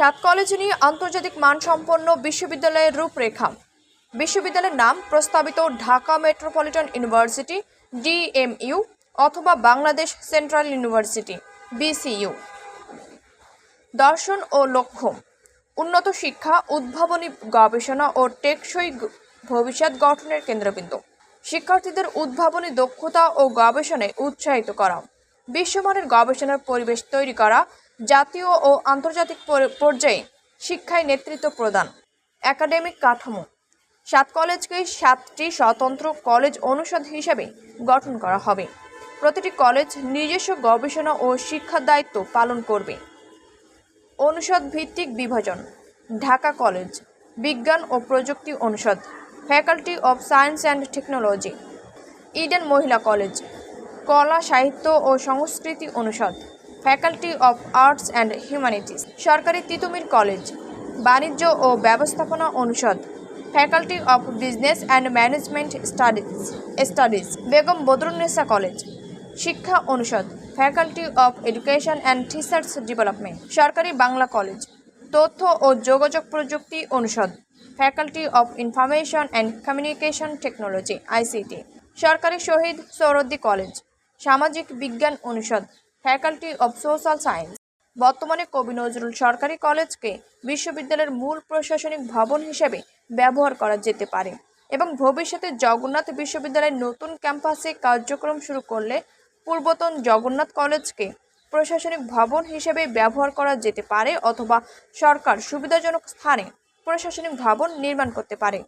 সাত কলেজ নিয়ে আন্তর্জাতিক মানসম্পন্ন বিশ্ববিদ্যালয়ের রূপরেখা। বিশ্ববিদ্যালয়ের নাম প্রস্তাবিত ঢাকা মেট্রোপলিটন ইউনিভার্সিটি, ডিএমইউ, অথবা বাংলাদেশ সেন্ট্রাল ইউনিভার্সিটি, বিসিইউ। দর্শন ও লক্ষ্য। উন্নত শিক্ষা, উদ্ভাবনী গবেষণা ও টেকসই ভবিষ্যৎ গঠনের কেন্দ্রবিন্দু। শিক্ষার্থীদের উদ্ভাবনী দক্ষতা ও গবেষণায় উৎসাহিত করা। বিশ্বমানের গবেষণার পরিবেশ তৈরি করা জাতীয় ও আন্তর্জাতিক পর্যায়ে শিক্ষায় নেতৃত্ব প্রদান। একাডেমিক কাঠামো। সাত কলেজকে সাতটি স্বতন্ত্র কলেজ অনুষদ হিসেবে গঠন করা হবে। প্রতিটি কলেজ নিজস্ব গবেষণা ও শিক্ষার দায়িত্ব পালন করবে। অনুষদ ভিত্তিক বিভাজন। ঢাকা কলেজ, বিজ্ঞান ও প্রযুক্তি অনুষদ, faculty of science and technology, Eden মহিলা কলেজ, কলা সাহিত্য ও সংস্কৃতি অনুষদ faculty of arts and humanities সরকারি তিতুমির কলেজ বাণিজ্য ও ব্যবস্থাপনা অনুষদ faculty of business and management studies studies Begum Badrunnesa college শিক্ষা অনুষদ faculty of education and research development সরকারি বাংলা কলেজ তথ্য ও যোগাযোগ প্রযুক্তি অনুষদ faculty of information and communication technology ICT সরকারি শহীদ সৌরদ্দি কলেজ সামাজিক বিজ্ঞান অনুষদ ফ্যাকাল্টি অব সোশ্যাল সায়েন্স বর্তমানে কবি নজরুল সরকারি কলেজকে বিশ্ববিদ্যালয়ের মূল প্রশাসনিক ভবন হিসেবে ব্যবহার করা যেতে পারে এবং ভবিষ্যতে জগন্নাথ বিশ্ববিদ্যালয়ের নতুন ক্যাম্পাসে কার্যক্রম শুরু করলে পূর্বতন জগন্নাথ কলেজকে প্রশাসনিক ভবন হিসেবে ব্যবহার করা যেতে পারে অথবা সরকার সুবিধাজনক স্থানে প্রশাসনিক ভবন নির্মাণ করতে পারে।